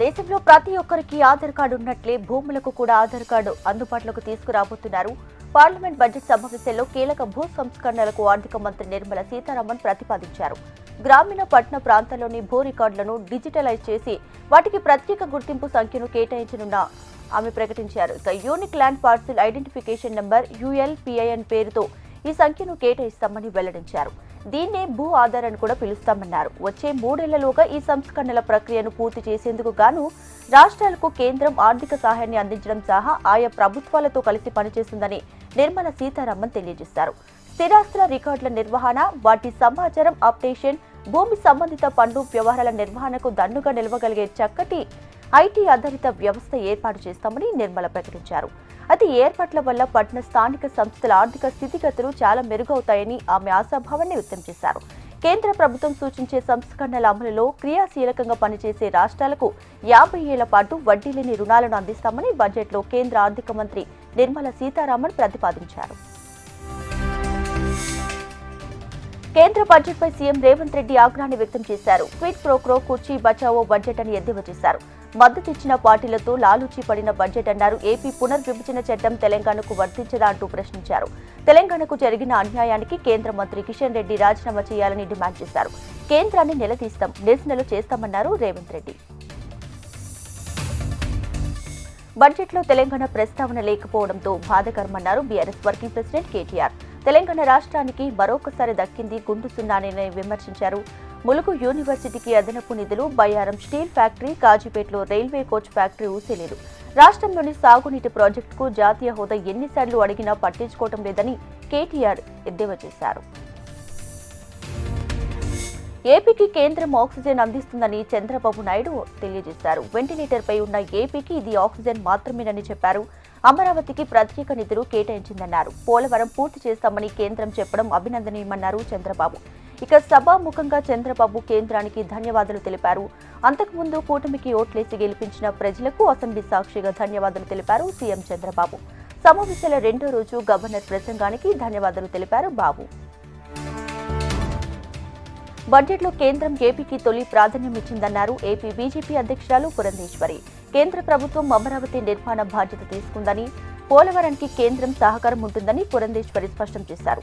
దేశంలో ప్రతి ఒక్కరికి ఆధార్ కార్డు ఉన్నట్లే భూములకు కూడా ఆధార్ కార్డు అందుబాటులోకి తీసుకురాబోతున్నారు. పార్లమెంట్ బడ్జెట్ సమావేశంలో కీలక భూ సంస్కరణలకు ఆర్థిక మంత్రి నిర్మలా సీతారామన్ ప్రతిపాదించారు. గ్రామీణ పట్టణ ప్రాంతాల్లోని భూ రికార్డులను డిజిటలైజ్ చేసి వాటికి ప్రత్యేక గుర్తింపు సంఖ్యను కేటాయించనున్న ఆమె ప్రకటించారు. ఇక unique land parcel identification number ULPIN పేరుతో ఈ సంఖ్యను కేటాయిస్తామని వెల్లడించారు. దీన్నే భూ ఆధారాన్ని కూడా పిలుస్తామన్నారు. వచ్చే మూడేళ్ళలోగా ఈ సంస్కరణల ప్రక్రియను పూర్తి చేసేందుకు గాను రాష్ట్రాలకు కేంద్రం ఆర్థిక సహాయాన్ని అందించడం సహా ఆయా ప్రభుత్వాలతో కలిసి పనిచేస్తుందని నిర్మలా సీతారామన్ తెలియజేశారు. స్థిరాస్తుల రికార్డుల నిర్వహణ వాటి సమాచారం అప్డేషన్ భూమి సంబంధిత పన్ను వ్యవహారాల నిర్వహణకు దన్నుగా నిలవగలిగే చక్కటి ఐటీ ఆధారిత వ్యవస్థ ఏర్పాటు చేస్తామని నిర్మల ప్రకటించారు. అతి ఏర్పాట్ల వల్ల పట్టణ స్థానిక సంస్థల ఆర్థిక స్థితిగతులు చాలా మెరుగవుతాయని ఆమె ఆశాభావాన్ని వ్యక్తం చేశారు. కేంద్ర ప్రభుత్వం సూచించే సంస్కరణల అమలులో క్రియాశీలకంగా పనిచేసే రాష్ట్రాలకు యాభై ఏళ్ళ పాటు వడ్డీ లేని రుణాలను అందిస్తామని బడ్జెట్లో కేంద్ర ఆర్థిక మంత్రి నిర్మలా సీతారామన్ ప్రతిపాదించారు. కేంద్ర బడ్జెట్పై సీఎం రేవంత్ రెడ్డి ఆగ్రహాన్ని వ్యక్తం చేశారు. క్విట్ ప్రోక్రో కుర్చీ బచావో బడ్జెట్ అని ఎద్దేవా చేశారు. మద్దతిచ్చిన పార్టీలతో లాలూచి పడిన బడ్జెట్ అన్నారు. ఏపీ పునర్విభజన చట్టం తెలంగాణకు వర్తించదా అంటూ ప్రశ్నించారు. తెలంగాణకు జరిగిన అన్యాయానికి కేంద్ర మంత్రి కిషన్ రెడ్డి రాజీనామా చేయాలని డిమాండ్ చేశారు. కేంద్రాన్ని నిలదీస్తాం నిరసనలు చేస్తామన్నారు రేవంత్ రెడ్డి. బడ్జెట్లో తెలంగాణ ప్రస్తావన లేకపోవడంతో బాధకరమన్నారు BRS working president KTR. Telangana రాష్ట్రానికి మరొకసారి దక్కింది గుండు సున్నానని విమర్శించారు. ములుగు యూనివర్సిటీకి అదనపు నిధులు బయ్యారం స్టీల్ ఫ్యాక్టరీ కాజీపేటలో రైల్వే కోచ్ ఫ్యాక్టరీ ఊసేలేదు. రాష్ట్రంలోని సాగునీటి ప్రాజెక్టుకు జాతీయ హోదా ఎన్నిసార్లు అడిగినా పట్టించుకోవటం లేదని కేటీఆర్ ఎద్దేవా చేశారు. ఏపీకి కేంద్రం ఆక్సిజన్ అందిస్తుందని చంద్రబాబు నాయుడు తెలియజేశారు. వెంటిలేటర్పై ఉన్న ఏపీకి ఇది ఆక్సిజన్ మాత్రమేనని చెప్పారు. అమరావతికి ప్రత్యేక నిధులు కేటాయించిందన్నారు. పోలవరం పూర్తి చేస్తామని కేంద్రం చెప్పడం అభినందనీయమన్నారు చంద్రబాబు. ఇక సభాముఖంగా చంద్రబాబు కేంద్రానికి ధన్యవాదాలు తెలిపారు. అంతకుముందు కూటమికి ఓట్లేసి గెలిపించిన ప్రజలకు అసెంబ్లీ సాక్షిగా ధన్యవాదాలు తెలిపారు సీఎం చంద్రబాబు. సమావేశాల రెండో రోజు గవర్నర్ ప్రసంగానికి ధన్యవాదాలు తెలిపారు బాబు. బడ్జెట్లో కేంద్రం ఏపీకి తొలి ప్రాధాన్యం ఇచ్చిందన్నారు ఏపీ బీజేపీ అధ్యక్షురాలు పురంధేశ్వరి. కేంద్ర ప్రభుత్వం అమరావతి నిర్మాణ బాధ్యత తీసుకుందని పోలవరానికి కేంద్రం సహకారం ఉంటుందని పురంధేశ్వరి స్పష్టం చేశారు.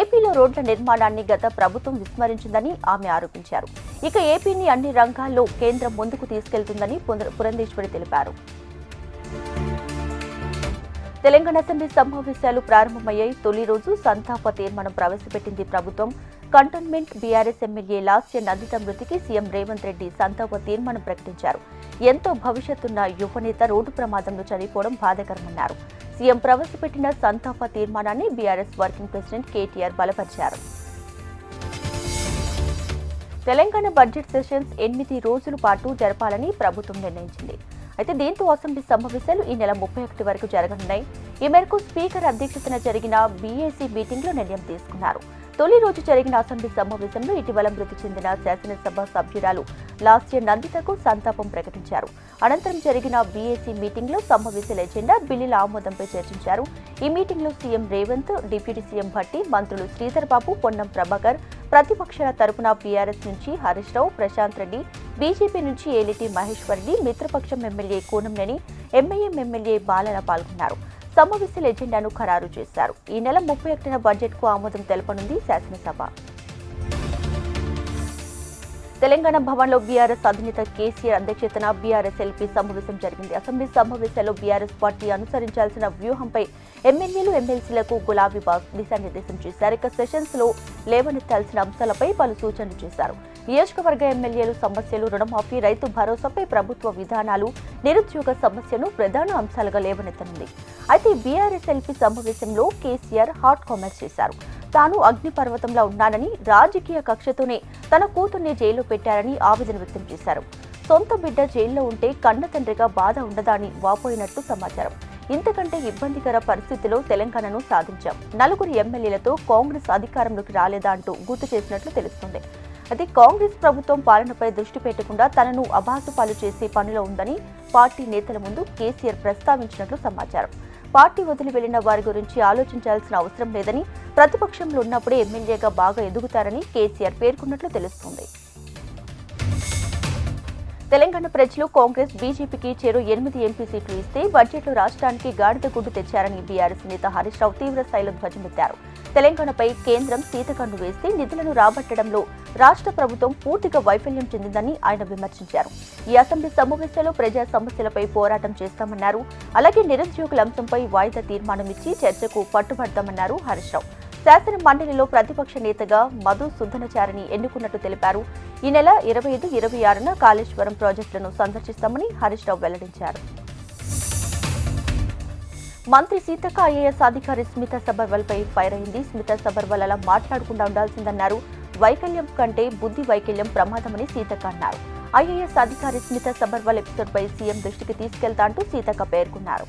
ఏపీలో రోడ్ల నిర్మాణాన్ని గత ప్రభుత్వం విస్మరించిందని ఆమె ఆరోపించారు. ఇక ఏపీని అన్ని రంగాల్లో కేంద్రం ముందుకు తీసుకెళ్తుందని పురంధేశ్వరి తెలిపారు. తెలంగాణ అసెంబ్లీ సమావేశాలు ప్రారంభమయ్యాయి. తొలి రోజు సంతాప తీర్మానం ప్రవేశపెట్టింది ప్రభుత్వం. Cantonment BRS MLA Lasya Nanditha మృతికి సీఎం రేవంత్ రెడ్డి సంతాప తీర్మానం ప్రకటించారు. ఎంతో భవిష్యత్తున్న యువనేత రోడ్డు ప్రమాదంలో చనిపోవడం బాధకరమన్నారు. సీఎం ప్రవేశపెట్టిన సంతాప తీర్మానాన్ని బీఆర్ఎస్ వర్కింగ్ ప్రెసిడెంట్ కేటీఆర్ బలపరిచారు. తెలంగాణ బడ్జెట్ సెషన్స్ ఎనిమిది రోజుల పాటు జరపాలని ప్రభుత్వం నిర్ణయించింది. అయితే దీంతో అసెంబ్లీ సమావేశాలు ఈ నెల ముప్పై ఒకటి వరకు జరగనున్నాయి. ఈ మేరకు స్పీకర్ అధ్యక్షతన జరిగిన బీఏసీ మీటింగ్లో నిర్ణయం తీసుకున్నారు. తొలి రోజు జరిగిన అసెంబ్లీ సమావేశంలో ఇటీవల మృతి చెందిన శాసనసభ సభ్యురాలు లాస్య నందితకు సంతాపం ప్రకటించారు. అనంతరం జరిగిన బీఏసీ మీటింగ్లో సమావేశాల ఎజెండా బిల్లుల ఆమోదంపై చర్చించారు. ఈ మీటింగ్లో CM Revanth deputy CM Bhatti మంత్రులు శ్రీధర్ బాబు పొన్నం ప్రభాకర్ ప్రతిపక్షాల తరపున బీఆర్ఎస్ నుంచి హరీష్ రావు ప్రశాంత్ రెడ్డి బీజేపీ నుంచి Aleti Maheshwar Reddy మిత్రపక్షం MLA Koonamneni MIM MLA Balana పాల్గొన్నారు. సమావేశాల ఎజెండాను ఖరారు చేశారు. ఈ నెల ముప్పై ఒకటిన బడ్జెట్కు ఆమోదం తెలపనుంది శాసనసభ. తెలంగాణ భవన్లో బీఆర్ఎస్ అధినేత కేసీఆర్ అధ్యక్షతన బీఆర్ఎస్ ఎల్పీ సమావేశం జరిగింది. అసెంబ్లీ సమావేశాల్లో బీఆర్ఎస్ పార్టీ అనుసరించాల్సిన వ్యూహంపై ఎమ్మెల్యేలు ఎమ్మెల్సీలకు గులాబీ బాగ్ దిశానిర్దేశం చేశారు. ఇక సెషన్స్లో లేవనెత్తాల్సిన అంశాలపై పలు సూచనలు చేశారు. నియోజకవర్గ ఎమ్మెల్యేలు సమస్యలు రుణమాఫీ రైతు భరోసాపై ప్రభుత్వ విధానాలు నిరుద్యోగ సమస్యను ప్రధాన అంశాలుగా లేవనెత్తనుంది. అయితే బీఆర్ఎస్ ఎల్పీ సమావేశంలో కేసీఆర్ హాట్ కామెంట్స్ చేశారు. తాను అగ్నిపర్వతంలో ఉన్నానని రాజకీయ కక్షతోనే తన కూతుర్ని జైల్లో పెట్టారని ఆవేదన వ్యక్తం చేశారు. సొంత బిడ్డ జైల్లో ఉంటే కన్న తండ్రిగా బాధ ఉండదా అని వాపోయినట్టు సమాచారం. ఇంతకంటే ఇబ్బందికర పరిస్థితిలో తెలంగాణను సాధించాం. నలుగురు ఎమ్మెల్యేలతో కాంగ్రెస్ అధికారంలోకి రాలేదా అంటూ గుర్తు చేసినట్లు తెలుస్తుంది. అది కాంగ్రెస్ ప్రభుత్వం పాలనపై దృష్టి పెట్టకుండా తనను అబాసుపాలు చేసే పనిలో ఉందని పార్టీ నేతల ముందు కేసీఆర్ ప్రస్తావించినట్లు సమాచారం. పార్టీ వదిలి వెళ్ళిన వారి గురించి ఆలోచించాల్సిన అవసరం లేదని ప్రతిపక్షంలో ఉన్నప్పుడే ఎమ్మెల్యేగా బాగా ఎదుగుతారని కేసీఆర్ పేర్కొన్నట్లు తెలుస్తోంది. తెలంగాణ ప్రజలు కాంగ్రెస్ బీజేపీకి చేరు ఎనిమిది ఎంపీ సీట్లు ఇస్తే బడ్జెట్లో రాష్ట్రానికి గాడిద గుడ్డు తెచ్చారని బీఆర్ఎస్ నేత హరీష్ రావు తీవ్ర స్థాయిలో ధ్వజమెత్తారు. తెలంగాణపై కేంద్రం సీతకన్ను వేసి నిధులను రాబట్టడంలో రాష్ట్ర ప్రభుత్వం పూర్తిగా వైఫల్యం చెందిందని ఆయన విమర్శించారు. ఈ అసెంబ్లీ సమావేశంలో ప్రజా సమస్యలపై పోరాటం చేస్తామన్నారు. అలాగే నిరుద్యోగుల అంశంపై వాయిదా తీర్మానం ఇచ్చి చర్చకు పట్టుబడతామన్నారు హరీష్ రావు. శాసన మండలిలో ప్రతిపక్ష నేతగా మధు సుధనచారిని ఎన్నుకున్నట్టు తెలిపారు. ఈ నెల ఇరవై ఐదు ఇరవై ఆరున కాళేశ్వరం ప్రాజెక్టులను సందర్శిస్తామని హరీష్ రావు వెల్లడించారు. మంత్రి సీతక్క ఐఏఎస్ అధికారి స్మిత సబర్వాల్ పై ఫైర్ అయింది. స్మిత సబర్వాల్ అలా మాట్లాడకుండా ఉండాల్సిందన్నారు. వైకల్యం కంటే బుద్ధి వైకల్యం ప్రమాదమని సీతక్క అన్నారు. ఐఏఎస్ అధికారి స్మిత సబర్వాల్ ఎపిసోడ్ పై సీఎం దృష్టికి తీసుకెళ్తా అంటూ సీతక్క పేర్కొన్నారు.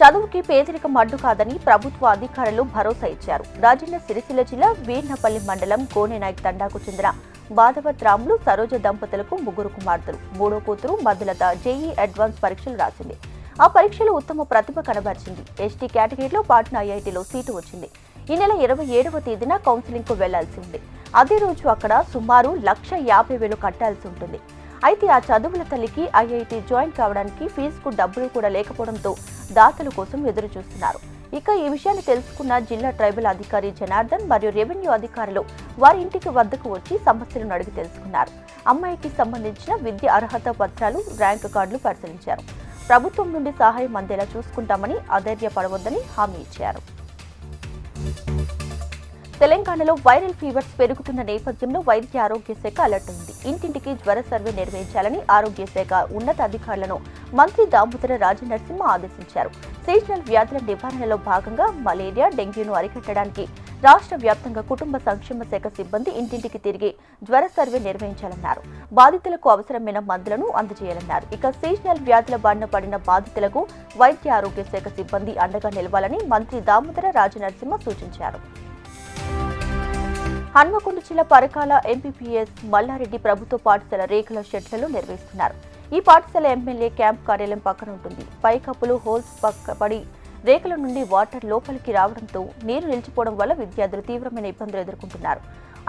చదువుకి పేదరికం అడ్డు కాదని ప్రభుత్వ అధికారులు భరోసా ఇచ్చారు. రాజన్న సిరిసిల్ల జిల్లా వీర్నపల్లి మండలం గోనెనాయక్ తండాకు చెందిన బాధవత్ రాములు సరోజ దంపతులకు ముగ్గురు కుమార్తెలు. మూడో కూతురు మధులత జేఈ అడ్వాన్స్ పరీక్షలు రాసింది. ఆ పరీక్షలో ఉత్తమ ప్రతిభ కనబరిచింది. ఎస్టీ కేటగిరీలో పాట్నా ఐఐటీలో సీటు వచ్చింది. ఈ నెల ఇరవై ఏడవ తేదీన కౌన్సిలింగ్కు వెళ్ళాల్సి ఉంది. అదే రోజు అక్కడ సుమారు లక్ష యాభై వేలు కట్టాల్సి ఉంటుంది. అయితే ఆ చదువుల తల్లికి ఐఐటి జాయిన్ కావడానికి ఫీజుకు డబ్బులు కూడా లేకపోవడంతో దాతల కోసం ఎదురు చూస్తున్నారు ఇక ఈ విషయాన్ని తెలుసుకున్న జిల్లా ట్రైబల్ అధికారి జనార్దన్ మరియు రెవెన్యూ అధికారులు వారి ఇంటికి వద్దకు వచ్చి సమస్యలను అడిగి తెలుసుకున్నారు. అమ్మాయికి సంబంధించిన విద్య అర్హత పత్రాలు ర్యాంక్ కార్డులు పరిశీలించారు. ప్రభుత్వం నుండి సహాయం అందేలా చూసుకుంటామని అధైర్యపడవద్దని హామీ ఇచ్చారు. తెలంగాణలో వైరల్ ఫీవర్స్ పెరుగుతున్న నేపథ్యంలో వైద్య ఆరోగ్య శాఖ అలర్ట్ ఉంది ఇంటింటికి జ్వర సర్వే నిర్వహించాలని ఆరోగ్య శాఖ ఉన్నత అధికారులను మంత్రి దామోదర రాజనరసింహ ఆదేశించారు. సీజనల్ వ్యాధుల నివారణలో భాగంగా మలేరియా డెంగ్యూను అరికట్టడానికి రాష్ట్ర వ్యాప్తంగా కుటుంబ సంక్షేమ శాఖ సిబ్బంది ఇంటింటికి తిరిగి జ్వర సర్వే నిర్వహించాలన్నారు. బాధితులకు అవసరమైన మందులను అందజేయాలన్నారు. ఇక సీజనల్ వ్యాధుల బారిన పడిన బాధితులకు వైద్య ఆరోగ్య శాఖ సిబ్బంది అండగా నిలవాలని మంత్రి దామోదర రాజనరసింహ సూచించారు. హన్మకొండ జిల్లా పరకాల ఎంపీపీఎస్ మల్లారెడ్డి ప్రభుత్వ పాఠశాల రేకుల షెడ్లలో నిర్వహిస్తున్నారు. ఈ పాఠశాల ఎమ్మెల్యే క్యాంప్ కార్యాలయం పక్కన ఉంటుంది. పైకప్పులు హోల్స్ పక్క పడి రేకుల నుండి వాటర్ లోపలికి రావడంతో నీరు నిలిచిపోవడం వల్ల విద్యార్థులు తీవ్రమైన ఇబ్బందులు ఎదుర్కొంటున్నారు.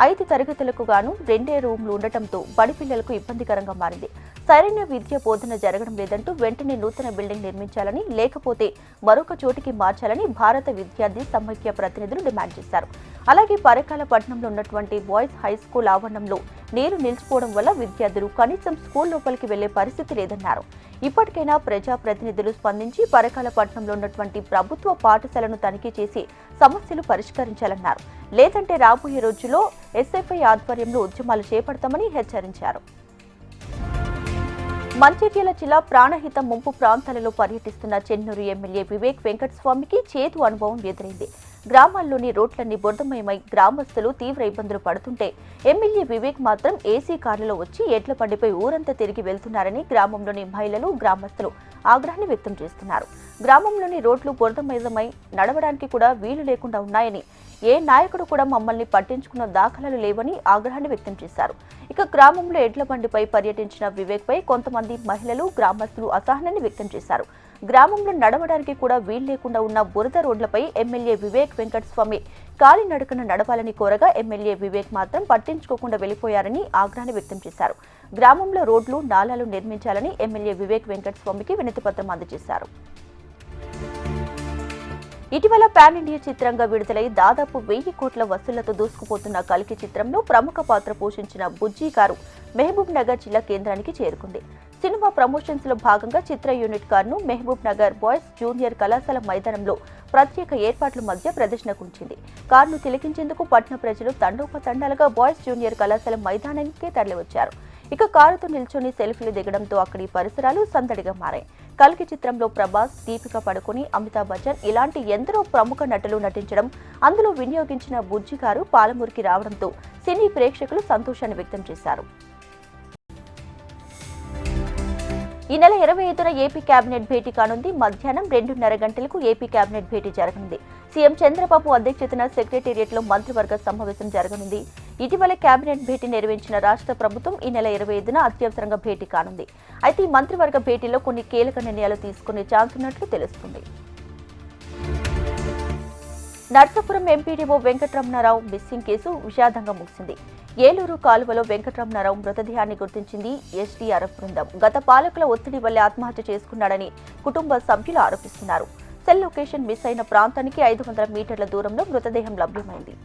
ఐదు తరగతులకు గాను రెండే రూమ్లు ఉండటంతో బడి పిల్లలకు ఇబ్బందికరంగా మారింది. సరైన విద్య బోధన జరగడం లేదంటూ వెంటనే నూతన బిల్డింగ్ నిర్మించాలని లేకపోతే మరొక చోటికి మార్చాలని భారత విద్యార్థి సమైక్య ప్రతినిధులు డిమాండ్ చేశారు. అలాగే పరకాల పట్టణంలో ఉన్నటువంటి బాయ్స్ హై స్కూల్ ఆవరణంలో నీరు నిలిచిపోవడం వల్ల విద్యార్థులు కనీసం స్కూల్ లోపలికి వెళ్ళే పరిస్థితి లేదన్నారు. ఇప్పటికైనా ప్రజా ప్రతినిధులు స్పందించి పరకాల పట్టణంలో ఉన్నటువంటి ప్రభుత్వ పాఠశాలను తనిఖీ చేసి సమస్యలు పరిష్కరించాలన్నారు. లేదంటే రాబోయే రోజుల్లో ఎస్ఎఫ్ఐ ఆధ్వర్యంలో ఉద్యమాలు చేపడతామని హెచ్చరించారు. మంచిర్యాల జిల్లా ప్రాణహిత ముంపు ప్రాంతాలలో పర్యటిస్తున్న చెన్నూరు ఎమ్మెల్యే వివేక్ వెంకటస్వామికి చేదు అనుభవం ఎదురైంది. గ్రామాల్లోని రోడ్లన్నీ బురదమయమై గ్రామస్తులు తీవ్ర ఇబ్బందులు పడుతుంటే ఎమ్మెల్యే వివేక్ మాత్రం ఏసీ కార్లలో వచ్చి ఎడ్ల బండిపై ఊరంతా తిరిగి వెళ్తున్నారని గ్రామంలోని మహిళలు గ్రామస్తులు ఆగ్రహాన్ని వ్యక్తం చేస్తున్నారు. గ్రామంలోని రోడ్లు బురదమయమై నడవడానికి కూడా వీలు లేకుండా ఉన్నాయని ఏ నాయకుడు కూడా మమ్మల్ని పట్టించుకున్న దాఖలాలు లేవని ఆగ్రహాన్ని వ్యక్తం చేశారు. ఇక గ్రామంలో ఎడ్ల బండిపై పర్యటించిన వివేక్ పై కొంతమంది మహిళలు గ్రామస్తులు అసహనాన్ని వ్యక్తం చేశారు. గ్రామంలో నడవడానికి కూడా వీలు లేకుండా ఉన్న బురద రోడ్లపై ఎమ్మెల్యే వివేక్ వెంకటస్వామి కాలినడకన నడవాలని కోరగా ఎమ్మెల్యే వివేక్ మాత్రం పట్టించుకోకుండా వెళ్ళిపోయారని ఆగ్రహాన్ని వ్యక్తం చేశారు. గ్రామంలో రోడ్లు నాలాలు నిర్మించాలని ఎమ్మెల్యే వివేక్ వెంకటస్వామికి వినతిపత్రం అందజేశారు. ఇటీవల పాన్ ఇండియా చిత్రంగా విడుదలై దాదాపు వెయ్యి కోట్ల వసూళ్ళతో దూసుకుపోతున్న కలికి చిత్రంలో ప్రముఖ పాత్ర పోషించిన బుజ్జీ గారు మహబూబ్ నగర్ జిల్లా కేంద్రానికి చేరుకుంది. సినిమా ప్రమోషన్స్లో భాగంగా చిత్ర యూనిట్ కారును మెహబూబ్ నగర్ బాయ్స్ జూనియర్ కళాశాల మైదానంలో ప్రత్యేక ఏర్పాట్ల మధ్య ప్రదర్శనకు ఉంచింది కారును తిలకించేందుకు పట్న ప్రజలు తండోపతండాలుగా బాయ్స్ జూనియర్ కళాశాల మైదానానికి తరలివచ్చారు. ఇక కారుతో నిల్చొని సెల్ఫీలు దిగడంతో అక్కడి పరిసరాలు సందడిగా మారాయి. కల్కి చిత్రంలో ప్రభాస్ దీపిక పడుకొని అమితాబ్ బచ్చన్ ఇలాంటి ఎందరో ప్రముఖ నటులు నటించడం అందులో వినియోగించిన బుజ్జి గారు పాలమూరికి రావడంతో సినీ ప్రేక్షకులు సంతోషాన్ని వ్యక్తం చేశారు. ఈ నెల ఇరవై ఐదున ఏపీ కేబినెట్ భేటీ కానుంది. మధ్యాహ్నం రెండున్నర గంటలకు ఏపీ కేబినెట్ భేటీ జరగనుంది. సీఎం చంద్రబాబు అధ్యక్షతన సెక్రటేరియట్లో మంత్రివర్గ సమావేశం జరగనుంది. ఇటీవల కేబినెట్ భేటీ నిర్వహించిన రాష్ట్ర ప్రభుత్వం ఈ నెల ఇరవై ఐదున అత్యవసరంగా భేటీ కానుంది. అయితే ఈ మంత్రివర్గ భేటీలో కొన్ని కీలక నిర్ణయాలు తీసుకునే ఛాన్స్ ఉన్నట్లు తెలుస్తుంది. Narsapuram MPDO Venkataramanarao missing case విషాదంగా ముగిసింది. ఏలూరు కాలువలో వెంకటరమణారావు మృతదేహాన్ని గుర్తించింది ఎస్డీఆర్ఎఫ్ బృందం. గత పాలకుల ఒత్తిడి వల్లే ఆత్మహత్య చేసుకున్నాడని కుటుంబ సభ్యులు ఆరోపిస్తున్నారు. సెల్ లొకేషన్ మిస్ అయిన ప్రాంతానికి ఐదు వందల మీటర్ల దూరంలో మృతదేహం లభ్యమైంది.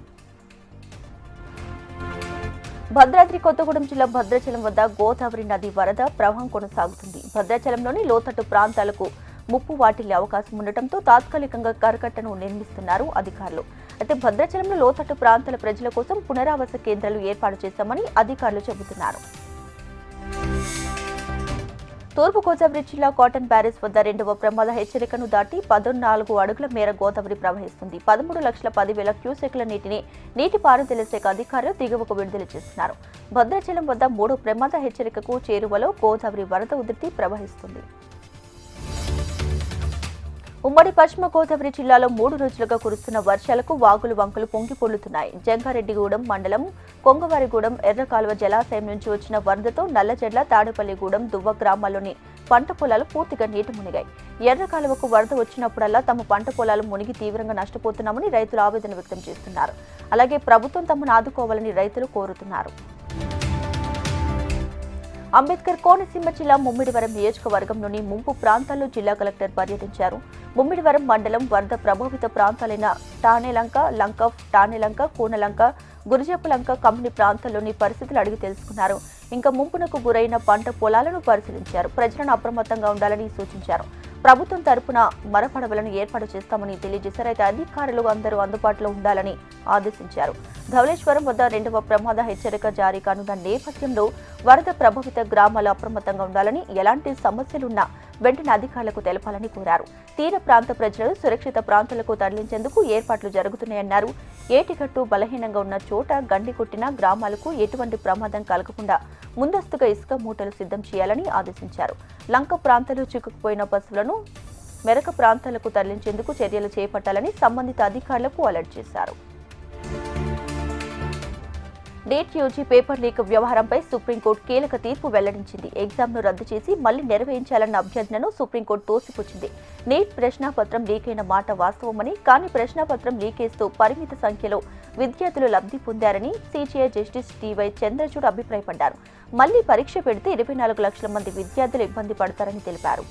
భద్రాద్రి కొత్తగూడెం జిల్లా భద్రాచలం వద్ద గోదావరి నది వరద ప్రవాహం కొనసాగుతుంది. భద్రాచలంలోని లోతట్టు ప్రాంతాలకు ముప్పు వాటిల్లే అవకాశం ఉండటంతో తాత్కాలికంగా కరకట్టను నిర్మిస్తున్నారు అధికారులు. అయితే భద్రాచలంలో లోతట్టు ప్రాంతాల ప్రజల కోసం పునరావాస కేంద్రాలు ఏర్పాటు చేశామని అధికారులు చెబుతున్నారు. తూర్పు గోదావరి జిల్లా కాటన్ బ్యారేజ్ వద్ద రెండవ ప్రమాద హెచ్చరికను దాటి పద్నాలుగు అడుగుల మేర గోదావరి ప్రవహిస్తుంది. పదమూడు లక్షల పదివేల క్యూసెక్ల నీటిని నీటిపారుదల శాఖ అధికారులు దిగువకు విడుదల చేస్తున్నారు. భద్రాచలం వద్ద మూడో ప్రమాద హెచ్చరికకు చేరువలో గోదావరి వరద ఉధృతి ప్రవహిస్తుంది. ఉమ్మడి పశ్చిమ గోదావరి జిల్లాలో మూడు రోజులుగా కురుస్తున్న వర్షాలకు వాగులు వంకలు పొంగి పొర్లుతున్నాయి. జంగారెడ్డిగూడెం మండలం కొంగవారిగూడెం ఎర్రకాలువ జలాశయం నుంచి వచ్చిన వరదతో నల్లజెడ్ల తాడేపల్లిగూడెం దువ్వ గ్రామాల్లోని పంట పొలాలు పూర్తిగా నీట మునిగాయి. ఎర్ర కాలువకు వరద వచ్చినప్పుడల్లా తమ పంట పొలాలు మునిగి తీవ్రంగా నష్టపోతున్నామని రైతులు ఆవేదన వ్యక్తం చేస్తున్నారు. అలాగే ప్రభుత్వం తమను ఆదుకోవాలని రైతులు కోరుతున్నారు. అంబేద్కర్ కోనసీమ జిల్లా ముమ్మిడివరం నియోజకవర్గంలోని ముంపు ప్రాంతాల్లో జిల్లా కలెక్టర్ పర్యటించారు. ముమ్మిడివరం మండలం వరద ప్రభావిత ప్రాంతాలైన టానేలంక లంక టానేలంక కూనలంక గురిజప్పలంక కంపెనీ ప్రాంతాల్లోని పరిస్థితులు అడిగి తెలుసుకున్నారు. ఇంకా ముంపునకు గురైన పంట పొలాలను పరిశీలించారు. ప్రజలను అప్రమత్తంగా ఉండాలని సూచించారు. ప్రభుత్వం తరపున మరపడవలను ఏర్పాటు చేస్తామని తెలియజేశారు. అయితే అధికారులు అందరూ అందుబాటులో ఉండాలని ఆదేశించారు. ధవళేశ్వరం వద్ద రెండవ ప్రమాద హెచ్చరిక జారీ కానున్న నేపథ్యంలో వరద ప్రభావిత గ్రామాలు అప్రమత్తంగా ఉండాలని ఎలాంటి సమస్యలున్నా వెంటనే అధికారులకు తెలపాలని కోరారు. తీర ప్రాంత ప్రజలను సురక్షిత ప్రాంతాలకు తరలించేందుకు ఏర్పాట్లు జరుగుతున్నాయన్నారు. ఏటిగట్టు బలహీనంగా ఉన్న చోట గండి కొట్టిన గ్రామాలకు ఎటువంటి ప్రమాదం కలగకుండా ముందస్తుగా ఇసుక మూటలు సిద్ధం చేయాలని ఆదేశించారు. లంక ప్రాంతాల్లో చిక్కుకుపోయిన పశువులను మెరక ప్రాంతాలకు తరలించేందుకు చర్యలు చేపట్టాలని సంబంధిత అధికారులకు అలర్ట్ చేశారు. డేట్ యూజీ పేపర్ లీక్ వ్యవహారంపై సుప్రీంకోర్టు కీలక తీర్పు వెల్లడించింది. ఎగ్జామ్ను రద్దు చేసి మళ్ళీ నిర్వహించాలన్న అభ్యర్థనను సుప్రీంకోర్టు తోసిపుచ్చింది. నీట్ ప్రశ్నాపత్రం లీకైన మాట వాస్తవమని కానీ ప్రశ్నాపత్రం లీకేస్తూ పరిమిత సంఖ్యలో విద్యార్థులు లబ్ధి పొందారని సీజీఐ జస్టిస్ టీవై చంద్రచూడ్ అభిప్రాయపడ్డారు. మళ్ళీ పరీక్ష పెడితే ఇరవై నాలుగు లక్షల మంది విద్యార్థులు ఇబ్బంది పడతారని తెలిపారు.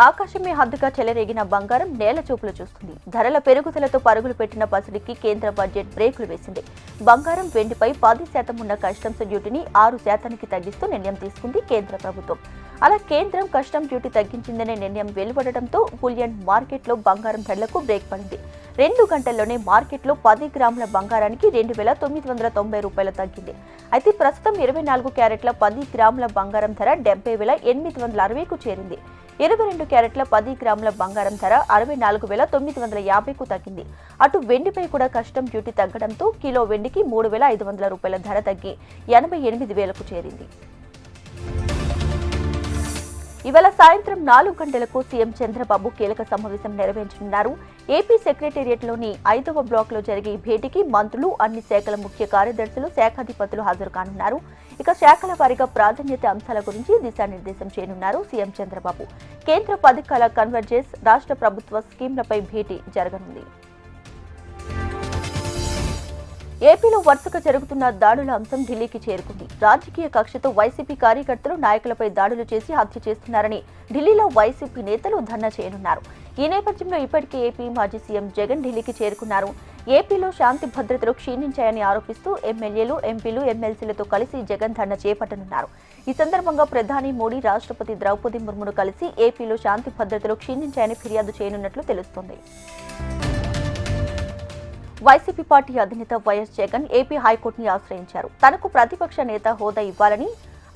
ఆకాశమే హద్దుగా చెలరేగిన బంగారం నేల చూపులు చూస్తుంది. ధరల పెరుగుదలతో పరుగులు పెట్టిన పసిడికి కేంద్ర బడ్జెట్ బ్రేకులు వేసింది. బంగారం వెండిపై పది శాతం ఉన్న కస్టమ్స్ డ్యూటీని ఆరు శాతానికి తగ్గిస్తూ నిర్ణయం తీసుకుంది కేంద్ర ప్రభుత్వం. అలా కేంద్రం కస్టమ్ డ్యూటీ తగ్గించిందనే నిర్ణయం వెలువడటంతో బులియన్ మార్కెట్లో బంగారం ధరలకు బ్రేక్ పడింది. రెండు గంటల్లోనే మార్కెట్లో పది గ్రాముల బంగారానికి రెండు వేల తొమ్మిది వందల తొంభై రూపాయలు తగ్గింది. అయితే ప్రస్తుతం ఇరవై నాలుగు క్యారెట్ల పది గ్రాముల బంగారం ధర డెబ్బై వేల ఎనిమిది వందల అరవైకు చేరింది. ఇరవై రెండు క్యారెట్ల పది గ్రాముల బంగారం ధర అరవై నాలుగు వేల తొమ్మిది వందల యాభైకు తగ్గింది. అటు వెండిపై కూడా కస్టమ్ డ్యూటీ తగ్గడంతో కిలో వెండికి మూడు వేల ఐదు వందల రూపాయల ధర తగ్గి ఎనభై ఎనిమిది వేలకు చేరింది. ఇవాళ సాయంత్రం నాలుగు గంటలకు సీఎం చంద్రబాబు కీలక సమావేశం నిర్వహించనున్నారు. ఏపీ సెక్రటేరియట్లోని ఐదవ బ్లాక్లో జరిగే ఈ భేటీకి మంత్రులు అన్ని శాఖల ముఖ్య కార్యదర్శులు శాఖాధిపతులు హాజరు కానున్నారు. ఇక శాఖల వారీగా ప్రాధాన్యత అంశాల గురించి దిశానిర్దేశం చేయనున్నారు సీఎం చంద్రబాబు. కేంద్ర పథకాల కన్వర్జెన్స్ రాష్ట్ర ప్రభుత్వ స్కీమ్లపై భేటీ జరగనుంది. ఏపీలో వరుసగా జరుగుతున్న దాడుల అంశం ఢిల్లీకి చేరుకుంది. రాజకీయ కక్షతో వైసీపీ కార్యకర్తలు నాయకులపై దాడులు చేసి హత్య చేస్తున్నారని ఢిల్లీలో వైసీపీ నేతలు ధర్నా చేయనున్నారు. ఈ నేపథ్యంలో ఇప్పటికే ఏపీ మాజీ సీఎం జగన్ ఢిల్లీకి చేరుకున్నారు. ఏపీలో శాంతి భద్రతలు క్షీణించాయని ఆరోపిస్తూ ఎమ్మెల్యేలు ఎంపీలు ఎమ్మెల్సీలతో కలిసి జగన్ ధర్నా చేపట్టనున్నారు. ఈ సందర్భంగా ప్రధాని మోడీ రాష్ట్రపతి ద్రౌపది ముర్మును కలిసి ఏపీలో శాంతి భద్రతలు క్షీణించాయని ఫిర్యాదు చేయనున్నట్లు తెలుస్తోంది. వైసీపీ పార్టీ అధినేత వైఎస్ జగన్ ఏపీ హైకోర్టుని ఆశ్రయించారు. తనకు ప్రతిపక్ష నేత హోదా ఇవ్వాలని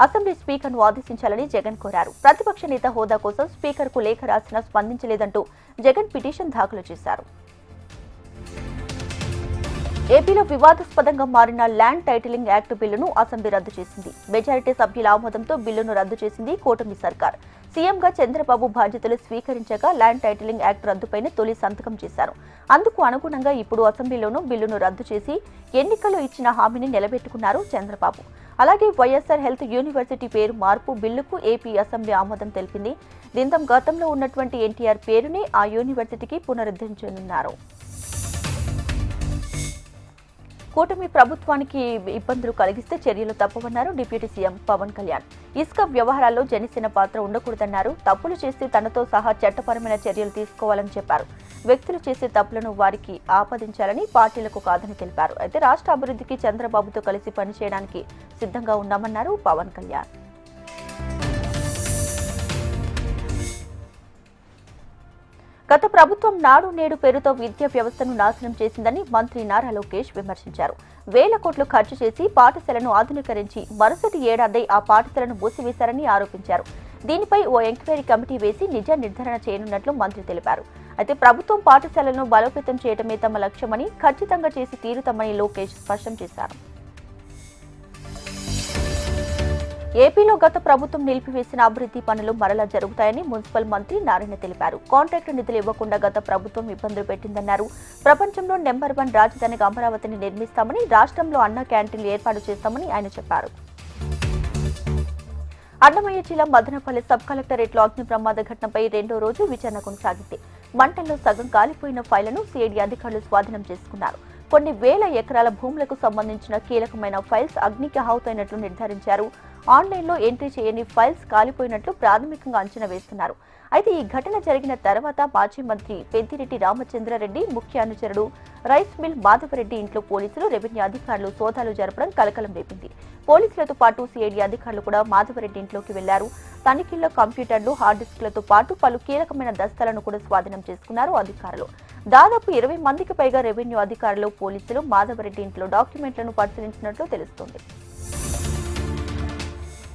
అసెంబ్లీ స్పీకర్ను ఆదేశించాలని జగన్ కోరారు. ప్రతిపక్ష నేత హోదా కోసం స్పీకర్కు లేఖ రాసినా స్పందించలేదంటూ జగన్ పిటిషన్ దాఖలు చేశారు. ఏపీలో వివాదాస్పదంగా మారిన ల్యాండ్ టైటిలింగ్ యాక్ట్ బిల్లును అసెంబ్లీ రద్దు చేసింది. మెజారిటీ సభ్యుల ఆమోదంతో బిల్లును రద్దు చేసింది కూటమి సర్కార్. సీఎంగా చంద్రబాబు బాధ్యతలు స్వీకరించగా ల్యాండ్ టైటిలింగ్ యాక్ట్ రద్దుపైన తొలి సంతకం చేశారు. అందుకు అనుగుణంగా ఇప్పుడు అసెంబ్లీలోనూ బిల్లును రద్దు చేసి ఎన్నికల్లో ఇచ్చిన హామీని నిలబెట్టుకున్నారు చంద్రబాబు. అలాగే వైఎస్ఆర్ హెల్త్ యూనివర్సిటీ పేరు మార్పు బిల్లుకు ఏపీ అసెంబ్లీ ఆమోదం తెలిపింది. దీంతో గతంలో ఉన్నటువంటి ఎన్టీఆర్ పేరునే ఆ యూనివర్సిటీకి పునరుద్ధరించనున్నారు. కూటమి ప్రభుత్వానికి ఇబ్బందులు కలిగిస్తే చర్యలు తప్పవన్నారు డిప్యూటీ సీఎం పవన్ కళ్యాణ్. ఇసుక వ్యవహారాల్లో జనసేన పాత్ర ఉండకూడదన్నారు. తప్పులు చేస్తే తనతో సహా చట్టపరమైన చర్యలు తీసుకోవాలని చెప్పారు. వ్యక్తులు చేసే తప్పులను వారికి ఆపాదించాలని పార్టీలకు కాదని తెలిపారు. అయితే రాష్ట్ర అభివృద్ధికి చంద్రబాబుతో కలిసి పనిచేయడానికి సిద్ధంగా ఉన్నామన్నారు పవన్ కళ్యాణ్. గత ప్రభుత్వం నాడు నేడు పేరుతో విద్యా వ్యవస్థను నాశనం చేసిందని మంత్రి నారా లోకేష్ విమర్శించారు. వేల కోట్లు ఖర్చు చేసి పాఠశాలను ఆధునీకరించి మరుసటి ఏడాది ఆ పాఠశాలను మూసివేశారని ఆరోపించారు. దీనిపై ఓ ఎంక్వైరీ కమిటీ వేసి నిజ నిర్ధారణ చేయనున్నట్లు మంత్రి తెలిపారు. అయితే ప్రభుత్వం పాఠశాలను బలోపేతం చేయడమే తమ లక్ష్యమని ఖచ్చితంగా చేసి తీరుతామని లోకేష్ స్పష్టం చేశారు. ఏపీలో గత ప్రభుత్వం నిలిపివేసిన అభివృద్ధి పనులు మరలా జరుగుతాయని మున్సిపల్ మంత్రి నారాయణ తెలిపారు. కాంట్రాక్టు నిధులు ఇవ్వకుండా గత ప్రభుత్వం ఇబ్బందులు పెట్టిందన్నారు. ప్రపంచంలో నెంబర్ వన్ రాజధానిగా అమరావతిని నిర్మిస్తామని రాష్ట్రంలో అన్న క్యాంటీన్లు ఏర్పాటు చేస్తామని ఆయన చెప్పారు. అన్నమయ్య జిల్లా మదనపల్లి సబ్ కలెక్టరేట్లో అగ్ని ప్రమాద ఘటనపై రెండో రోజు విచారణ కొనసాగింది. మంటల్లో సగం కాలిపోయిన ఫైళ్ళను సిఐడి అధికారులు స్వాధీనం చేసుకున్నారు. కొన్ని వేల ఎకరాల భూములకు సంబంధించిన కీలకమైన ఫైల్స్ అగ్నికి హావుతైనట్లు నిర్ధారించారు. ఆన్లైన్లో ఎంట్రీ చేయని ఫైల్స్ కాలిపోయినట్లు ప్రాథమికంగా అంచనా వేస్తున్నారు. అయితే ఈ ఘటన జరిగిన తర్వాత మాజీ మంత్రి పెద్దిరెడ్డి రామచంద్రారెడ్డి ముఖ్య అనుచరుడు రైస్ మిల్ మాధవరెడ్డి ఇంట్లో పోలీసులు రెవెన్యూ అధికారులు సోదాలు జరపడం కలకలం రేపింది. పోలీసులతో పాటు సిఐడి అధికారులు కూడా మాధవరెడ్డి ఇంట్లోకి వెళ్ళారు. తనిఖీల్లో కంప్యూటర్లు హార్డ్ డిస్క్లతో పాటు పలు కీలకమైన దస్తాలను కూడా స్వాధీనం చేసుకున్నారు అధికారులు. దాదాపు ఇరవై మందికి పైగా రెవెన్యూ అధికారులు పోలీసులు మాధవరెడ్డి ఇంట్లో డాక్యుమెంట్లను పరిశీలించినట్లు తెలుస్తోంది.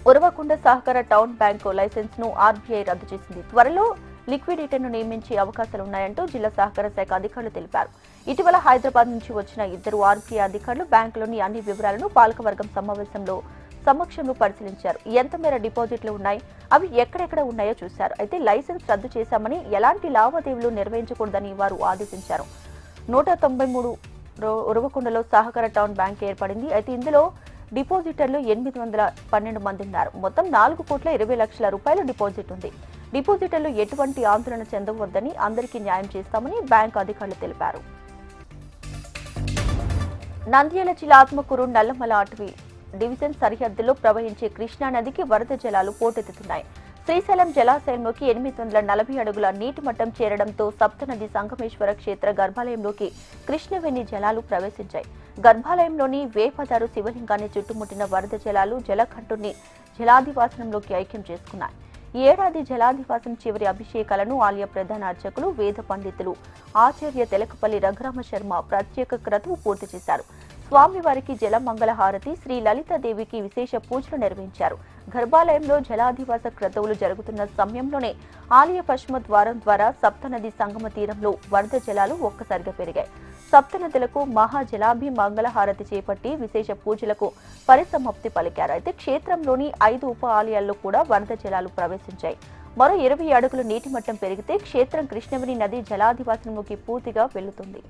ఉరవకొండ సహకార టౌన్ బ్యాంకు లైసెన్స్ను ఆర్బీఐ రద్దు చేసింది. త్వరలో లిక్విడేటర్ను నియమించే అవకాశాలు ఉన్నాయంటూ జిల్లా సహకార శాఖ అధికారులు తెలిపారు. ఇటీవల హైదరాబాద్ నుంచి వచ్చిన ఇద్దరు ఆర్బీఐ అధికారులు బ్యాంకులోని అన్ని వివరాలను పాలకవర్గం సమావేశంలో సమక్షంలో పరిశీలించారు. ఎంత మేర డిపాజిట్లు ఉన్నాయి? అవి ఎక్కడెక్కడ ఉన్నాయో చూశారు. అయితే లైసెన్స్ రద్దు చేశామని ఎలాంటి లావాదేవీలు నిర్వహించకూడదని వారు ఆదేశించారు. నూట తొంభై మూడు ఉరవకొండలో సహకార టౌన్ బ్యాంక్ ఏర్పడింది. అయితే ఇందులో డిపాజిటర్లు ఎనిమిది వందల పన్నెండు మంది ఉన్నారు. మొత్తం నాలుగు కోట్ల ఇరవై లక్షల రూపాయల డిపాజిట్ ఉంది. డిపాజిటర్లు ఎటువంటి ఆందోళన చెందవద్దని అందరికీ న్యాయం చేస్తామని బ్యాంకు అధికారులు తెలిపారు. నంద్యాల జిల్లా ఆత్మకూరు నల్లమల అటవీ డివిజన్ సరిహద్దులో ప్రవహించే కృష్ణా నదికి వరద జలాలు పోటెత్తుతున్నాయి. శ్రీశైలం జలాశయంలోకి ఎనిమిది వందల నలభై అడుగుల నీటి మట్టం చేరడంతో సప్తనది సంగమేశ్వర క్షేత్ర గర్భాలయంలోకి కృష్ణవేణి జలాలు ప్రవేశించాయి. గర్భాలయంలోని వేపదారు శివలింగాన్ని చుట్టుముట్టిన వరద జలాలు జలఖంటుని జలాధివాసనంలోకి ఐక్యం చేసుకున్నాయి. ఈ ఏడాది జలాధివాసం చివరి అభిషేకాలను ఆలయ ప్రధాన అర్చకులు వేద పండితులు ఆచార్య తెలకపల్లి రఘురామ శర్మ ప్రత్యేక క్రతువు పూర్తి చేశారు. స్వామివారికి జలమంగళ హారతి శ్రీ లలితాదేవికి విశేష పూజలు నిర్వహించారు. గర్భాలయంలో జలాధివాస క్రతువులు జరుగుతున్న సమయంలోనే ఆలయ పశ్చిమ ద్వారం ద్వారా సప్తనది సంగమ తీరంలో వరద జలాలు ఒక్కసారిగా పెరిగాయి. సప్తనదులకు మహాజలాభి మంగళహారతి చేపట్టి విశేష పూజలకు పరిసమాప్తి పలికారు. అయితే క్షేత్రంలోని ఐదు ఉప ఆలయాల్లో కూడా వరద జలాలు ప్రవేశించాయి. మరో ఇరవై అడుగుల నీటి మట్టం పెరిగితే క్షేత్రం కృష్ణవేణి నది జలాధివాసంలోకి పూర్తిగా వెళ్ళుతుంది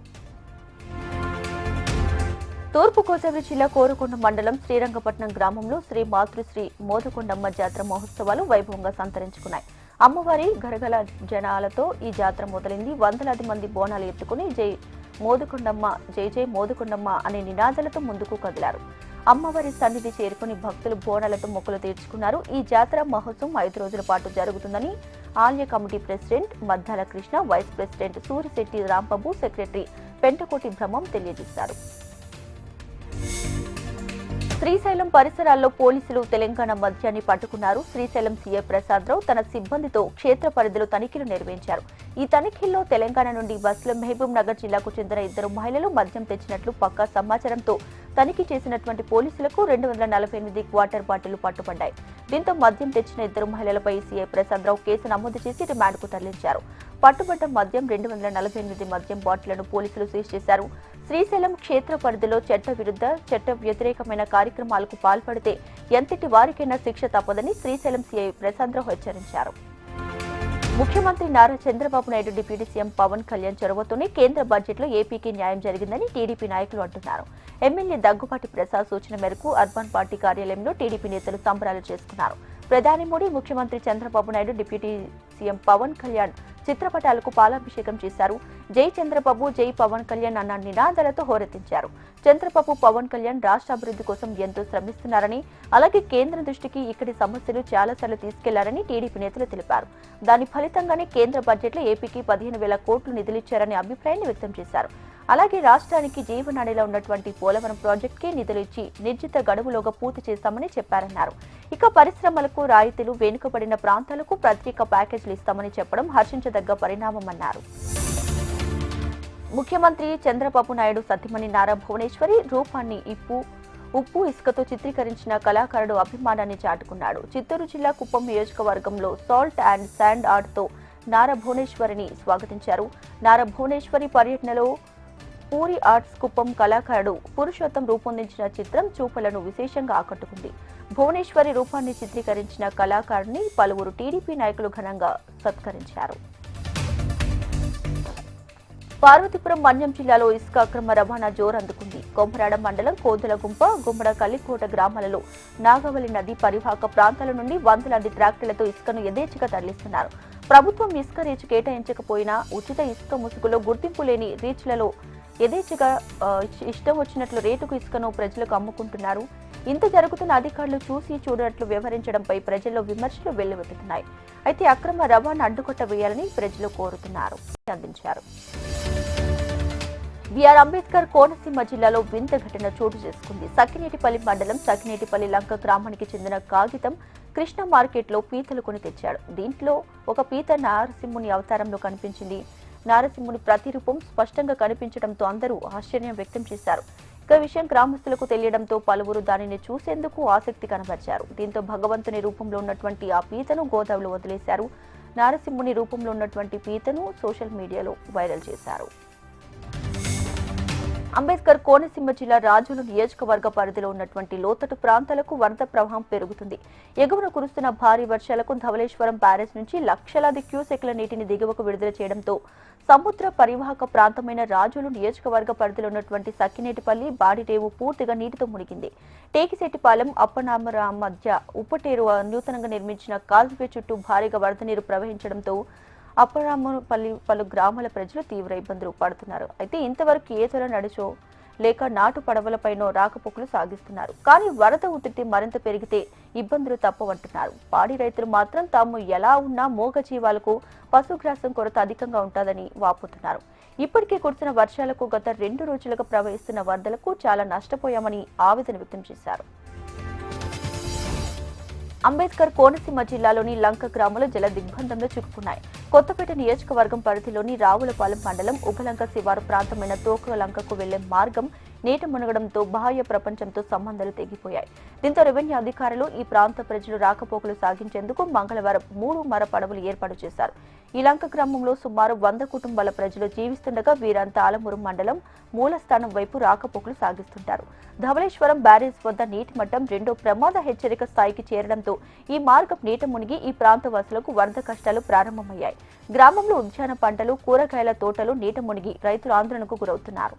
తూర్పు గోదావరి జిల్లా కోరుకొండ మండలం శ్రీరంగపట్నం గ్రామంలో శ్రీ మాతృశ్రీ మోదుకొండమ్మ జాతర మహోత్సవాలు వైభవంగా సంతరించుకున్నాయి. అమ్మవారి గరగల జనాలతో ఈ జాతర మొదలైంది. వందలాది మంది బోనాలు ఎత్తుకుని జై మోదుకొండమ్మ జై జై మోదుకొండమ్మ అనే నినాదాలతో ముందుకు కదిలారు. అమ్మవారి సన్నిధి చేరుకుని భక్తులు బోనాలతో మొక్కలు తీర్చుకున్నారు. ఈ జాతర మహోత్సవం ఐదు రోజుల పాటు జరుగుతుందని ఆలయ committee president Maddala Krishna vice president Surisetti Rambabu secretary Pentakoti Brahmam తెలియజేశారు. శ్రీశైలం పరిసరాల్లో పోలీసులు తెలంగాణ మద్యాన్ని పట్టుకున్నారు. శ్రీశైలం సీఏ ప్రసాదరావు తన సిబ్బందితో క్షేత్ర పరిధిలో తనిఖీలు నిర్వహించారు. ఈ తనిఖీల్లో తెలంగాణ నుండి బస్సులో మహబూబ్ నగర్ జిల్లాకు చెందిన ఇద్దరు మహిళలు మద్యం తెచ్చినట్లు పక్కా సమాచారంతో తనిఖీ చేసినటువంటి పోలీసులకు రెండు వందల నలభై ఎనిమిది క్వార్టర్ బాటిల్ పట్టుబడ్డాయి. దీంతో మద్యం తెచ్చిన ఇద్దరు మహిళలపై సీఐ ప్రసాదరావు కేసు నమోదు చేసి రిమాండ్కు తరలించారు. పట్టుబడ్డ మద్యం రెండు వందల నలభై ఎనిమిది మద్యం బాటిళ్ళను పోలీసులు సీజ్ చేశారు. శ్రీశైలం క్షేత్ర పరిధిలో చట్ట విరుద్ధ చట్ట వ్యతిరేకమైన కార్యక్రమాలకు పాల్పడితే ఎంతటి వారికైనా శిక్ష తప్పదని శ్రీశైలం సీఐ ప్రసాదరావు హెచ్చరించారు. ముఖ్యమంత్రి నారా చంద్రబాబు నాయుడు డిప్యూటీ సీఎం పవన్ కళ్యాణ్ చొరవతోనే కేంద్ర బడ్జెట్లో ఏపీకి న్యాయం జరిగిందని టీడీపీ నాయకులు అంటున్నారు. ఎమ్మెల్యే దగ్గుబాటి ప్రసాద్ సూచన మేరకు అర్బన్ పార్టీ కార్యాలయంలో టీడీపీ నేతలు సంబరాలు చేసుకున్నారు. ప్రధాని మోడీ ముఖ్యమంత్రి చంద్రబాబు నాయుడు డిప్యూటీ సీఎం పవన్ కళ్యాణ్ చిత్రపటాలకు పాలాభిషేకం చేశారు. జై చంద్రబాబు జై పవన్ కళ్యాణ్ అన్న నినాదాలతో హోరెత్తించారు. చంద్రబాబు పవన్ కళ్యాణ్ రాష్ట్ర అభివృద్ధి కోసం ఎంతో శ్రమిస్తున్నారని అలాగే కేంద్రం దృష్టికి ఇక్కడి సమస్యలు చాలాసార్లు తీసుకెళ్ళారని టీడీపీ నేతలు తెలిపారు. దాని ఫలితంగానే కేంద్ర బడ్జెట్లో ఏపీకి పదిహేను వేల కోట్లు నిధులిచ్చారనే అభిప్రాయాన్ని వ్యక్తం చేశారు. అలాగే రాష్ట్రానికి జీవనాడిలో ఉన్నటువంటి పోలవరం ప్రాజెక్టుకి నిధులు ఇచ్చి నిర్జిత గడువులోగా పూర్తి చేస్తామని చెప్పారన్నారు. ఇక పరిశ్రమలకు రాయితీలు వెనుకబడిన ప్రాంతాలకు ప్రత్యేక ప్యాకేజీలు ఇస్తామని చెప్పడం హర్షించదగ్గ పరిణామమన్నారు. ముఖ్యమంత్రి చంద్రబాబు నాయుడు సతీమణి నారా భువనేశ్వరి రూపాన్ని ఇప్పు ఉప్పు ఇసుకతో చిత్రీకరించిన కళాకారుడు అభిమానాన్ని చాటుకున్నాడు. చిత్తూరు జిల్లా కుప్పం నియోజకవర్గంలో సాల్ట్ అండ్ శాండ్ ఆర్ట్తో నారా భువనేశ్వరిని స్వాగతించారు. నారా భువనేశ్వరి పర్యటనలో పూరి ఆర్ట్స్ కుప్పం కళాకారుడు పురుషోత్తం రూపొందించిన చిత్రం చూపలను విశేషంగా ఆకట్టుకుంది. భువనేశ్వరి రూపాన్ని చిత్రీకరించిన కళాకారుని పలువురు టీడీపీ నాయకులు ఘనంగా సత్కరించారు. పార్వతీపురం మన్యం జిల్లాలో ఇసుక అక్రమ రవాణా జోరు అందుకుంది. కొమరాడ మండలం కోదులగుంప గుమ్మడ కల్లికోట గ్రామాలలో నాగవల్లి నది పరివాహక ప్రాంతాల నుండి వందలాది ట్రాక్టర్లతో ఇసుకను యథేచ్ఛగా తరలిస్తున్నారు. ప్రభుత్వం ఇసుక రీచ్ కేటాయించకపోయినా ఉచిత ఇసుక ముసుగులో గుర్తింపు లేని రీచ్లలో యథేచ్ఛగా ఇష్టం వచ్చినట్లు రేటుకు ఇసుకను ప్రజలకు అమ్ముకుంటున్నారు. ఇంత జరుగుతున్న అధికారులు చూసి చూడనట్లు వ్యవహరించడంపై ప్రజల్లో విమర్శలు వెల్లువెత్తుతున్నాయి. అయితే అక్రమ రవాణా అడ్డుకొట్ట వేయాలని ప్రజలు కోరుతున్నారు. అందించారు. బిఆర్ అంబేద్కర్ కోనసీమ జిల్లాలో వింత ఘటన చోటు చేసుకుంది. సకినేటిపల్లి మండలం సకినేటిపల్లి లంక గ్రామానికి చెందిన కాగితం కృష్ణ మార్కెట్లో పీతలు కొని తెచ్చాడు. దీంట్లో ఒక పీత నారసింహుని అవతారంలో కనిపించింది. నారసింహుని ప్రతిరూపం స్పష్టంగా కనిపించడంతో అందరూ ఆశ్చర్యం వ్యక్తం చేశారు. ఇక విషయం గ్రామస్తులకు తెలియడంతో పలువురు దానిని చూసేందుకు ఆసక్తి కనబరిచారు. దీంతో భగవంతుని రూపంలో ఉన్నటువంటి ఆ పీతను గోదావరిలో వదిలేశారు. నారసింహుని రూపంలో ఉన్నటువంటి పీతను సోషల్ మీడియాలో వైరల్ చేశారు. అంబేద్కర్ కోనసీమ జిల్లా రాజుల నియోజకవర్గ పరిధిలో ఉన్నటువంటి లోతట్టు ప్రాంతాలకు వరద ప్రవాహం పెరుగుతుంది. ఎగువన కురుస్తున్న భారీ వర్షాలకు ధవలేశ్వరం బ్యారేజ్ నుంచి లక్షలాది క్యూసెక్ల నీటిని దిగువకు విడుదల చేయడంతో సముద్ర పరివాహక ప్రాంతమైన రాజులు నియోజకవర్గ పరిధిలో ఉన్నటువంటి సక్కినేటిపల్లి బాడిటేవు పూర్తిగా నీటితో మునిగింది. టేకిశెట్టిపాలెం అప్పనామరామ మధ్య ఉప్పటేరు నూతనంగా నిర్మించిన కాల్వే చుట్టూ భారీగా వరద నీరు ప్రవహించడంతో అప్పరామపల్లి పలు గ్రామాల ప్రజలు తీవ్ర ఇబ్బందులు పడుతున్నారు. అయితే ఇంతవరకు ఏ ఏతోల నడిచో లేక నాటు పడవలపైనో రాకపోకలు సాగిస్తున్నారు. కానీ వరద ఉధృతి మరింత పెరిగితే ఇబ్బందులు తప్పవంటున్నారు పాడి రైతులు మాత్రం తాము ఎలా ఉన్నా మూగ జీవాలకు పశుగ్రాసం కొరత అధికంగా ఉంటుందని వాపోతున్నారు. ఇప్పటికే కురిసిన వర్షాలకు గత రెండు రోజులుగా ప్రవహిస్తున్న వరదలకు చాలా నష్టపోయామని ఆవేదన వ్యక్తం చేశారు. అంబేద్కర్ కోనసీమ జిల్లాలోని లంక గ్రామాలు జల దిగ్బంధంలో చిక్కుకున్నాయి. కొత్తపేట నియోజకవర్గం పరిధిలోని రావులపాలెం మండలం ఉగలంక శివారు ప్రాంతమైన తోకలంకకు వెళ్ళే మార్గం నీట మునగడంతో బాహ్య ప్రపంచంతో సంబంధాలు తెగిపోయాయి. దీంతో రెవెన్యూ అధికారులు ఈ ప్రాంత ప్రజలు రాకపోకలు సాగించేందుకు మంగళవారం మూడు మర పడవలు ఏర్పాటు చేశారు. ఇలాంక గ్రామంలో సుమారు వంద కుటుంబాల ప్రజలు జీవిస్తుండగా వీరంతా ఆలమూరు మండలం మూలస్థానం వైపు రాకపోకలు సాగిస్తుంటారు. ధవళేశ్వరం బ్యారేజ్ వద్ద నీటి మట్టం రెండో ప్రమాద హెచ్చరిక స్థాయికి చేరడంతో ఈ మార్గం నీట మునిగి ఈ ప్రాంతవాసులకు వరద కష్టాలు ప్రారంభమయ్యాయి. గ్రామంలో ఉద్యాన పంటలు కూరగాయల తోటలు నీట మునిగి రైతులు ఆందోళనకు గురవుతున్నారు.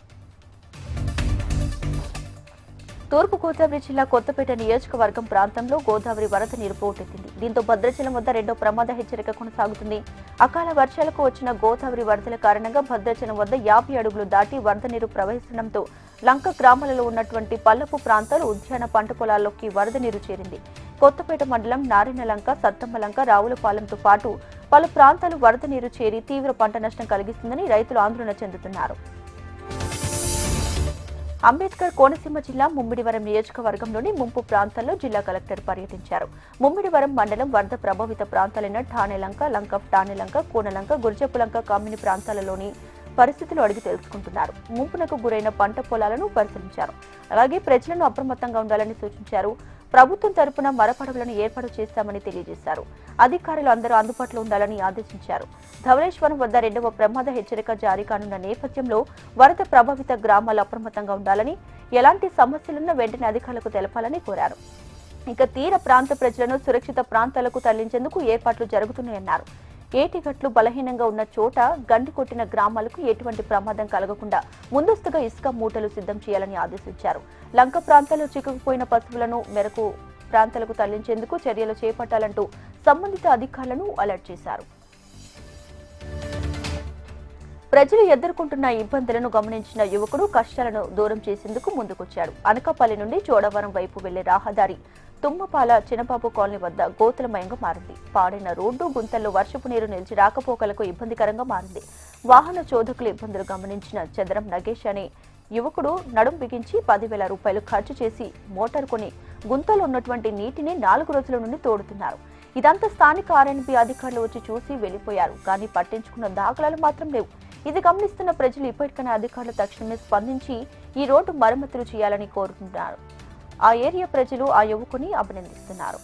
తూర్పు గోదావరి జిల్లా కొత్తపేట నియోజకవర్గం ప్రాంతంలో గోదావరి వరద నీరు పోటెత్తింది. దీంతో భద్రాచలం వద్ద రెండో ప్రమాద హెచ్చరిక కొనసాగుతుంది. అకాల వర్షాలకు వచ్చిన గోదావరి వరదల కారణంగా భద్రాచలం వద్ద యాభై అడుగులు దాటి వరద నీరు ప్రవహిస్తుండటంతో లంక గ్రామాలలో ఉన్నటువంటి పల్లపు ప్రాంతాలు ఉద్యాన పంట పొలాల్లోకి వరద నీరు చేరింది. కొత్తపేట మండలం నారాయణలంక సత్తమ్మలంక రావులపాలెంతో పాటు పలు ప్రాంతాలు వరద నీరు చేరి తీవ్ర పంట నష్టం కలిగిస్తుందని రైతులు ఆందోళన చెందుతున్నారు. అంబేద్కర్ కోనసీమ జిల్లా ముమ్మిడివరం నియోజకవర్గంలోని ముంపు ప్రాంతాల్లో జిల్లా కలెక్టర్ పర్యటించారు. ముమ్మిడివరం మండలం వరద ప్రభావిత ప్రాంతాలైన ఠాణేలంక లంక ఠాణేలంక కూనలంక గుర్జపులంక కామిని ప్రాంతాలలోని పరిస్థితులు అడిగి తెలుసుకుంటున్నారు. ముంపునకు గురైన పంట పొలాలను పరిశీలించారు. అలాగే ప్రజలను అప్రమత్తంగా ఉండాలని సూచించారు. ప్రభుత్వం తరపున మరపడవలను ఏర్పాటు చేస్తామని తెలియజేశారు. అధికారులు అందరూ అందుబాటులో ఉండాలని ఆదేశించారు. ధవళేశ్వరం వద్ద రెండవ ప్రమాద హెచ్చరిక జారీ కానున్న నేపథ్యంలో వరద ప్రభావిత గ్రామాలు అప్రమత్తంగా ఉండాలని ఎలాంటి సమస్యలున్నా వెంటనే అధికారులకు తెలపాలని కోరారు. ఇక తీర ప్రాంత ప్రజలను సురక్షిత ప్రాంతాలకు తరలించేందుకు ఏర్పాట్లు జరుగుతున్నాయన్నారు. ఏటిగట్లు బలహీనంగా ఉన్న చోట గండి కొట్టిన గ్రామాలకు ఎటువంటి ప్రమాదం కలగకుండా ముందస్తుగా ఇసుక మూటలు సిద్ధం చేయాలని ఆదేశించారు. లంక ప్రాంతాల్లో చిక్కుకుపోయిన పశువులను మేరకు ప్రాంతాలకు తరలించేందుకు చర్యలు చేపట్టాలంటూ సంబంధిత అధికారులను అలర్ట్ చేశారు. ప్రజలు ఎదుర్కొంటున్న ఇబ్బందులను గమనించిన యువకుడు కష్టాలను దూరం చేసేందుకు ముందుకొచ్చాడు. అనకాపల్లి నుండి చోడవరం వైపు వెళ్ళే రహదారి తుమ్మపాల చినబాబు కాలనీ వద్ద గోతులమయంగా మారింది. పాడైన రోడ్డు గుంతల్లో వర్షపు నీరు నిలిచి రాకపోకలకు ఇబ్బందికరంగా మారింది. వాహన చోదకులు ఇబ్బందులు గమనించిన చంద్రం నగేష్ అనే యువకుడు నడుం బిగించి పదివేల రూపాయలు ఖర్చు చేసి మోటార్ కొని గుంతలో ఉన్నటువంటి నీటిని నాలుగు రోజుల నుండి తోడుతున్నారు. ఇదంతా స్థానిక ఆర్ఎన్బి అధికారులు వచ్చి చూసి వెళ్ళిపోయారు కానీ పట్టించుకున్న దాఖలాలు మాత్రం లేవు. ఇది గమనిస్తున్న ప్రజలు ఇప్పటికైనా అధికారులు తక్షణమే స్పందించి ఈ రోడ్డు మరమ్మతులు చేయాలని కోరుకుంటున్నారు. ఆ ఏరియా ప్రజలు ఆ యువకుని అభినందిస్తున్నారు.